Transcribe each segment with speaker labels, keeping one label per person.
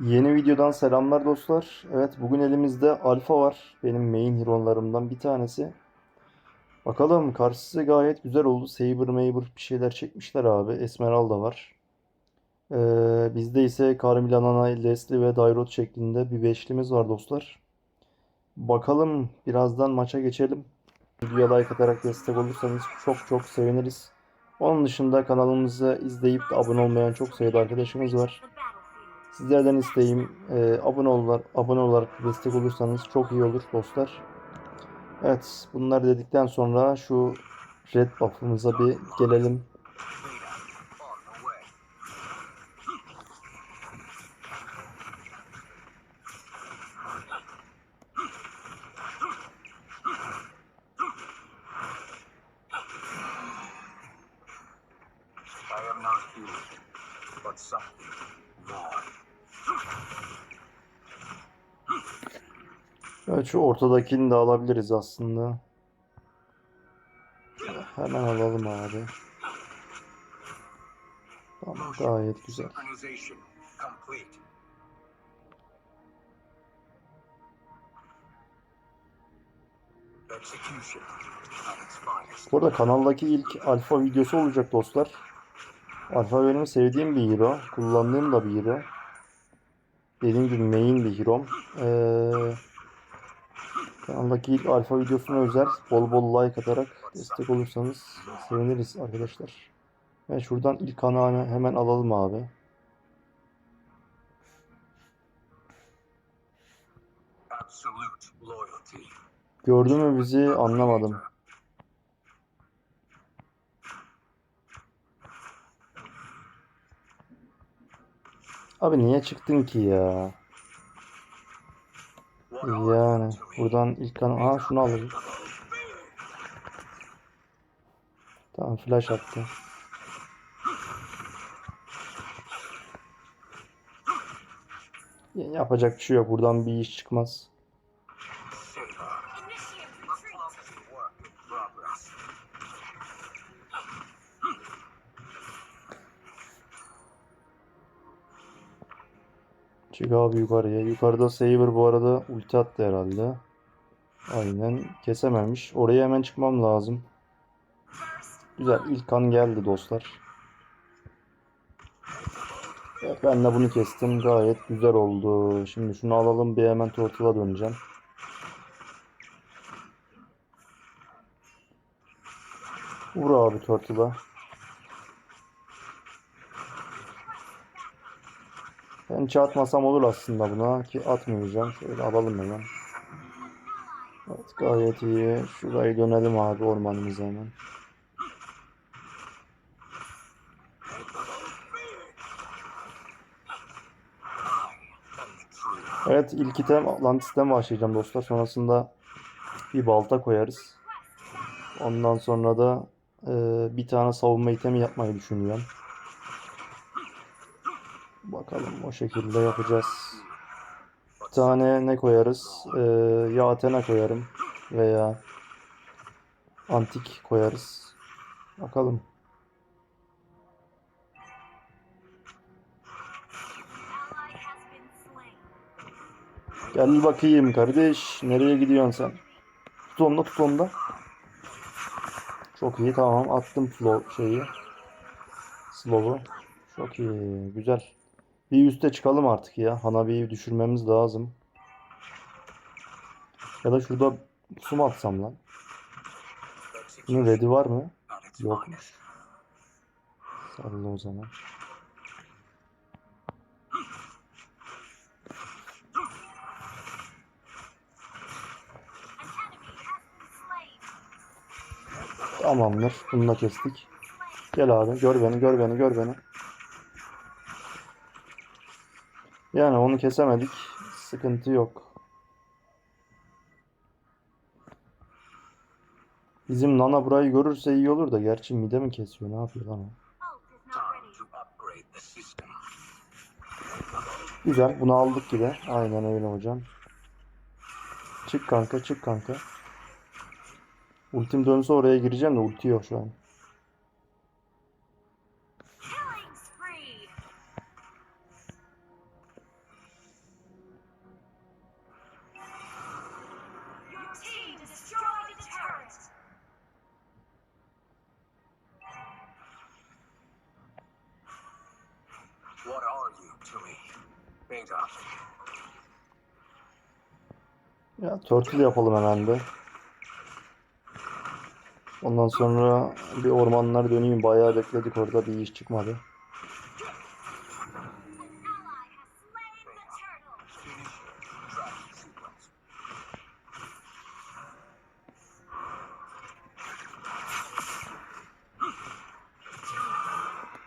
Speaker 1: Yeni videodan selamlar dostlar. Evet bugün elimizde Alfa var. Benim main hero'larımdan bir tanesi. Bakalım karşısı gayet güzel oldu. Saber Maber bir şeyler çekmişler abi. Esmeralda var. Ee, bizde ise Carmilla, Nanay, Leslie ve Dairot şeklinde bir beşlimiz var dostlar. Bakalım birazdan maça geçelim. Videoya like atarak destek olursanız çok çok seviniriz. Onun dışında kanalımızı izleyip de abone olmayan çok sayıda arkadaşımız var. Sizlerden isteğim e, abone olarak, abone olarak destek olursanız çok iyi olur dostlar. Evet bunları dedikten sonra şu red buff'ımıza bir gelelim. Evet şu ortadakini de alabiliriz aslında. Hemen alalım abi. Tamam gayet güzel.
Speaker 2: Synchronization complete. Execution at its finest.
Speaker 1: Bu arada kanaldaki ilk alfa videosu olacak dostlar. Alfa benim sevdiğim bir hero. Kullandığım da bir hero. Dediğim gibi main bir hero. Ee, kanaldaki ilk alfa videosuna özel bol bol like atarak destek olursanız seviniriz arkadaşlar. Ve şuradan ilk kanı hemen, alalım abi. Gördü mü bizi anlamadım. Abi niye çıktın ki ya? Yani buradan ilk kan... Aa şunu alalım. Tamam flash attı. Ya- Yapacak bir şey yok. Buradan bir iş çıkmaz. Çık abi yukarıya. Yukarıda Saber bu arada ulti attı herhalde. Aynen. Kesememiş. Oraya hemen çıkmam lazım. Güzel. ilk kan geldi dostlar. Evet, ben de bunu kestim. Gayet güzel oldu. Şimdi şunu alalım. Bir hemen Turtle'a döneceğim. Vur abi Turtle'a. Ben atmasam olur aslında buna ki atmayacağım. Şöyle alalım hemen. Evet gayet iyi. Şurayı dönelim abi ormanımıza hemen. Evet ilk item Atlantis'ten başlayacağım dostlar. Sonrasında bir balta koyarız. Ondan sonra da e, bir tane savunma itemi yapmayı düşünüyorum. Bakalım o şekilde yapacağız. Bir tane ne koyarız? Ee, ya Athena koyarım veya Antik koyarız. Bakalım. Gel bakayım kardeş. Nereye gidiyorsun sen? Tut onu da tut onu da. Çok iyi tamam. Attım flow şeyi. Slow'u. Çok iyi. Güzel. Bir üste çıkalım artık ya. Hanabi'yi düşürmemiz lazım. Ya da şurada su mu atsam lan? Bunun ready var mı? Yokmuş. Salla o zaman. Tamamdır. Bunu da kestik. Gel abi. Gör beni, gör beni, gör beni. Yani onu kesemedik. Sıkıntı yok. Bizim Nana burayı görürse iyi olur da. Gerçi mide mi kesiyor? Ne yapıyor lan o? Güzel. Bunu aldık gibi. Aynen öyle hocam. Çık kanka, çık kanka. Ultim dönse oraya gireceğim de ulti yok şu an. Ya turtle yapalım hemen de. Ondan sonra bir ormanlar döneyim. Bayağı bekledik orada bir iş çıkmadı.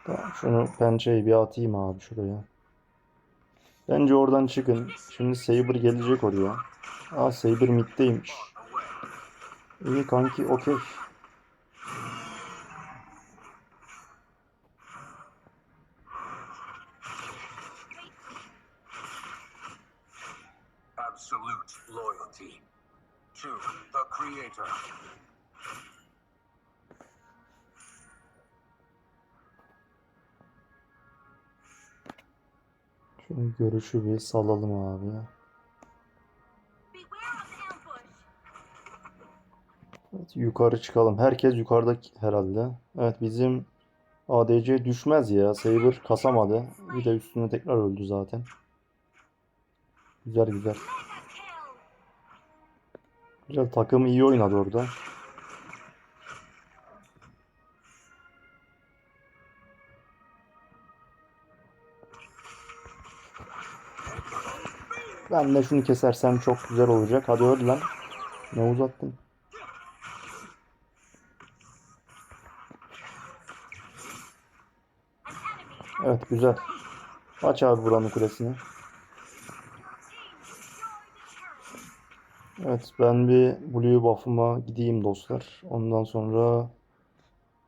Speaker 1: Tamam, şunu pençeyi bir atayım abi şuraya. Bence oradan çıkın. Şimdi Saber gelecek oraya. Aa Saber middeymiş. İyi kanki okey.
Speaker 2: Absolute loyalty to the Creator.
Speaker 1: Şunu görüşü bir salalım abi. Evet, yukarı çıkalım. Herkes yukarıda herhalde. Evet bizim ADC düşmez ya. Saber kasamadı. Bir de üstüne tekrar öldü zaten. Güzel güzel. Güzel takım iyi oynadı orada. Ben de şunu kesersem çok güzel olacak. Hadi öl lan. Ne uzattın? Evet güzel. Aç abi buranın kulesini. Evet ben bir Blue buff'ıma gideyim dostlar. Ondan sonra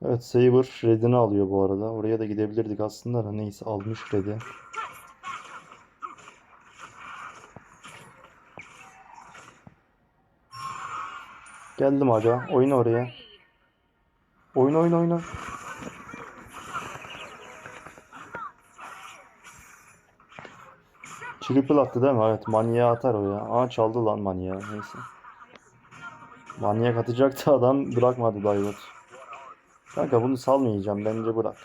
Speaker 1: Evet Saber redini alıyor bu arada. Oraya da gidebilirdik aslında da neyse almış redi. Geldim aga. Oyna oraya. Oyna oyna oyna. Triple attı değil mi? Evet manyağı atar o ya. Aa çaldı lan manyağı. Neyse. Manyak atacaktı adam bırakmadı Daivot. Kanka bunu salmayacağım. Bence bırak.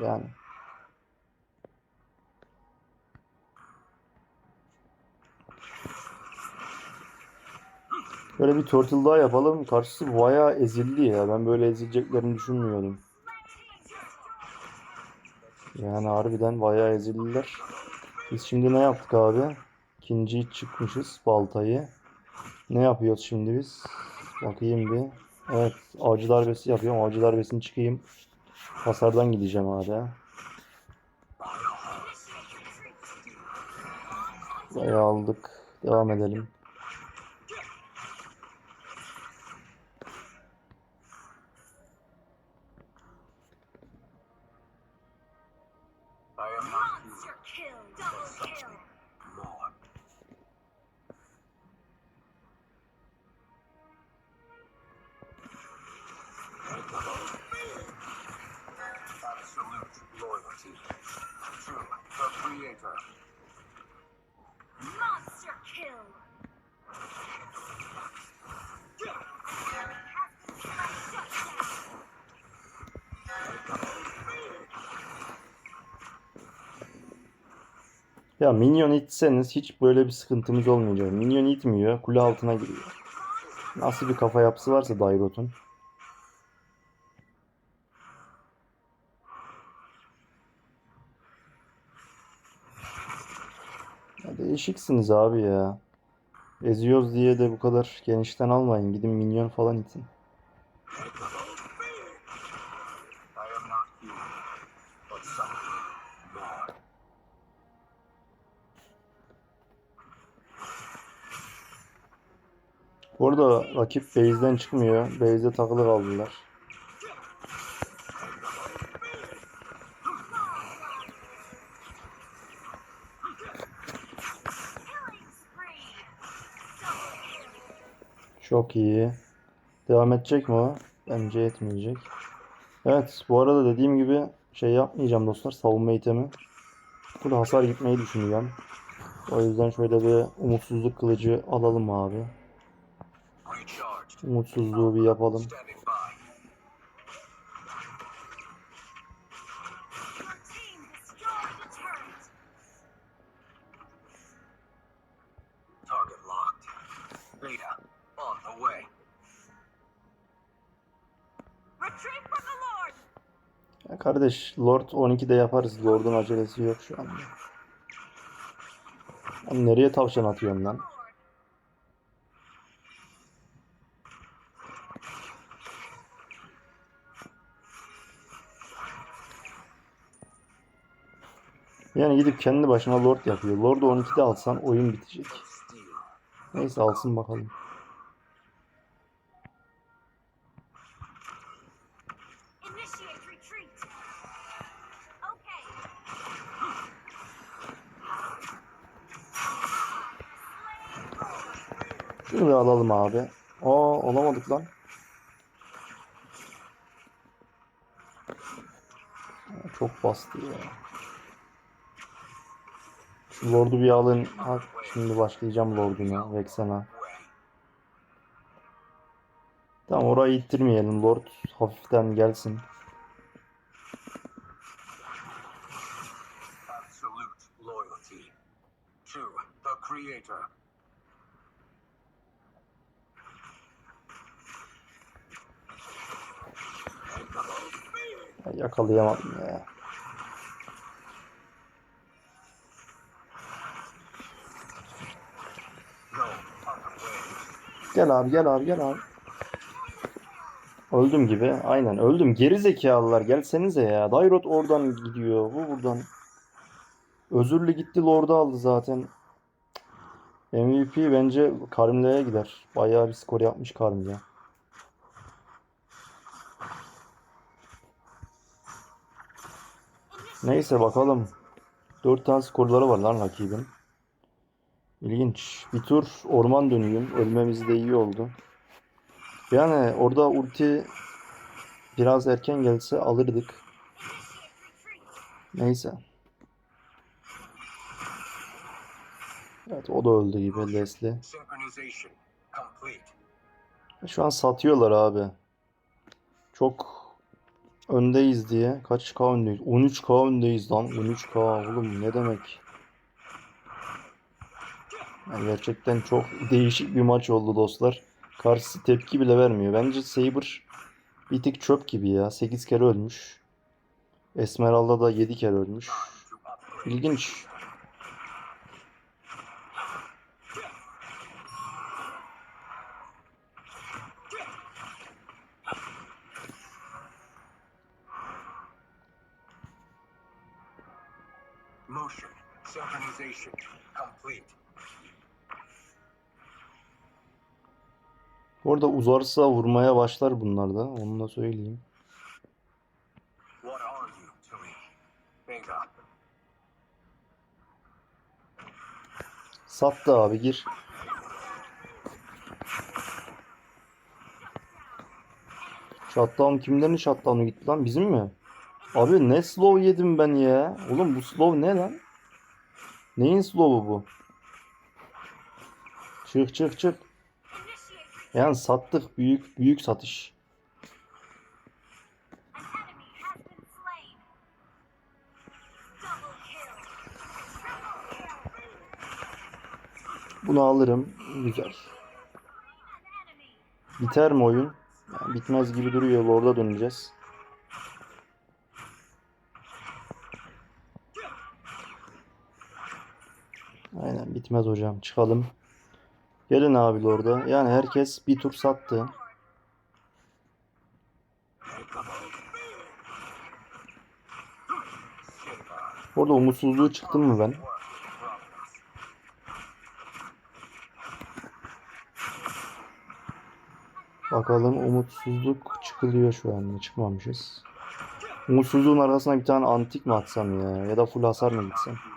Speaker 1: Yani. Böyle bir turtle daha yapalım. Karşısı bayağı ezildi ya. Ben böyle ezileceklerini düşünmüyordum. Yani harbiden bayağı ezildiler. Biz şimdi ne yaptık abi? İkinciyi çıkmışız baltayı. Ne yapıyoruz şimdi biz? Bakayım bir. Evet avcı darbesi yapıyorum. Avcı darbesini çıkayım. Hasardan gideceğim abi. Bayağı aldık. Devam edelim.
Speaker 3: Monster kill.
Speaker 1: Ya minyon itseniz hiç böyle bir sıkıntımız olmayacak. Minyon itmiyor. Kule altına giriyor. Nasıl bir kafa yapısı varsa Dairot'un. Ya değişiksiniz abi ya. Eziyoruz diye de bu kadar genişten almayın. Gidin minyon falan itin. Bu arada rakip base'den çıkmıyor. Base'de takılı kaldılar. Çok iyi. Devam edecek mi o? Bence etmeyecek. Evet, bu arada dediğim gibi şey yapmayacağım dostlar. Savunma itemi. Full hasar gitmeyi düşünüyorum. O yüzden şöyle bir umutsuzluk kılıcı alalım abi. Umutsuzluğu bir yapalım. Kardeş Lord 12'de yaparız. Lord'un acelesi yok şu anda. Lan nereye tavşan atıyorsun lan? Yani gidip kendi başına Lord yapıyor. Lord'u 12'de alsan oyun bitecek. Neyse alsın bakalım. Alalım abi. Aa olamadık lan. Çok bastı ya. Şu Lord'u bir alın. Ha, şimdi başlayacağım Lord'una. Vexen'a. Tamam orayı ittirmeyelim. Lord hafiften gelsin.
Speaker 2: Creator.
Speaker 1: Yakalayamadım ya. Gel abi gel abi gel abi. Öldüm gibi. Aynen öldüm. Geri zekalılar gelsenize ya. Dairot oradan gidiyor. Bu buradan. Özürlü gitti Lord'u aldı zaten. MVP bence Karimle'ye gider. Bayağı bir skor yapmış Karimle. Neyse bakalım. 4 tane skorları var lan rakibin. İlginç. Bir tur orman dönüyüm. Ölmemiz de iyi oldu. Yani orada ulti biraz erken gelse alırdık. Neyse. Evet o da öldü gibi Leslie. Şu an satıyorlar abi. Çok öndeyiz diye. Kaç K öndeyiz? 13K öndeyiz lan. 13K oğlum ne demek? Yani gerçekten çok değişik bir maç oldu dostlar. Karşısı tepki bile vermiyor. Bence Saber bir tık çöp gibi ya. 8 kere ölmüş. Esmeralda da 7 kere ölmüş. İlginç.
Speaker 2: Motion. Synchronization complete.
Speaker 1: Bu arada uzarsa vurmaya başlar bunlar da. Onu da söyleyeyim.
Speaker 2: What are you to me? Vega.
Speaker 1: Sattı abi gir. Shutdown kimlerin shutdown'u gitti lan? Bizim mi? Abi ne slow yedim ben ya? Oğlum bu slow ne lan? Neyin slow'u bu? Çık çık çık. Yani sattık büyük büyük satış. Bunu alırım. Güzel. Biter mi oyun? Yani bitmez gibi duruyor. Lord'a döneceğiz. Aynen bitmez hocam. Çıkalım. Gelin abi Lord'a. Yani herkes bir tur sattı. Orada umutsuzluğu çıktım mı ben? Bakalım umutsuzluk çıkılıyor şu an. Çıkmamışız. Umutsuzluğun arasına bir tane antik mi atsam ya? Ya da full hasar mı gitsem?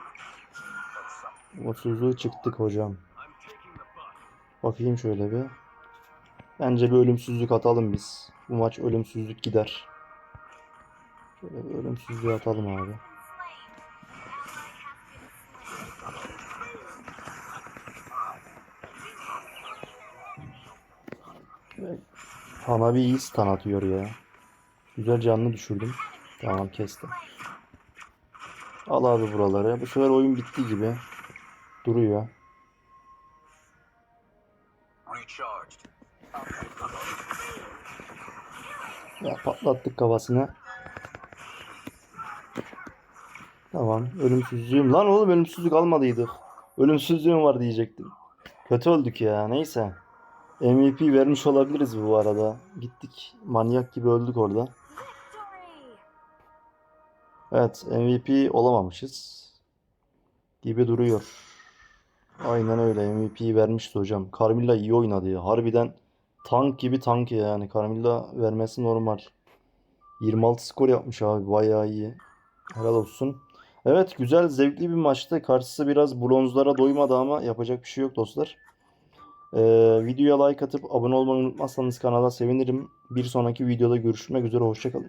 Speaker 1: Umutsuzluğu çıktık hocam. Bakayım şöyle bir. Bence bir ölümsüzlük atalım biz. Bu maç ölümsüzlük gider. Şöyle bir ölümsüzlüğü atalım abi. Bana bir iyi stun atıyor ya. Güzel canlı düşürdüm. Tamam kestim. Al abi buraları. Bu sefer oyun bitti gibi. Duruyor. Ya patlattık kafasını. Tamam. Ölümsüzlüğüm. Lan oğlum ölümsüzlük almadıydık. Ölümsüzlüğüm var diyecektim. Kötü öldük ya. Neyse. MVP vermiş olabiliriz bu arada. Gittik manyak gibi öldük orada. Evet MVP olamamışız. Gibi duruyor. Aynen öyle MVP'yi vermişti hocam. Carmilla iyi oynadı ya. Harbiden tank gibi tank yani. Carmilla vermesi normal. 26 skor yapmış abi. Bayağı iyi. Helal olsun. Evet güzel zevkli bir maçtı. Karşısı biraz bronzlara doymadı ama yapacak bir şey yok dostlar. Ee, videoya like atıp abone olmayı unutmazsanız kanala sevinirim. Bir sonraki videoda görüşmek üzere. Hoşçakalın.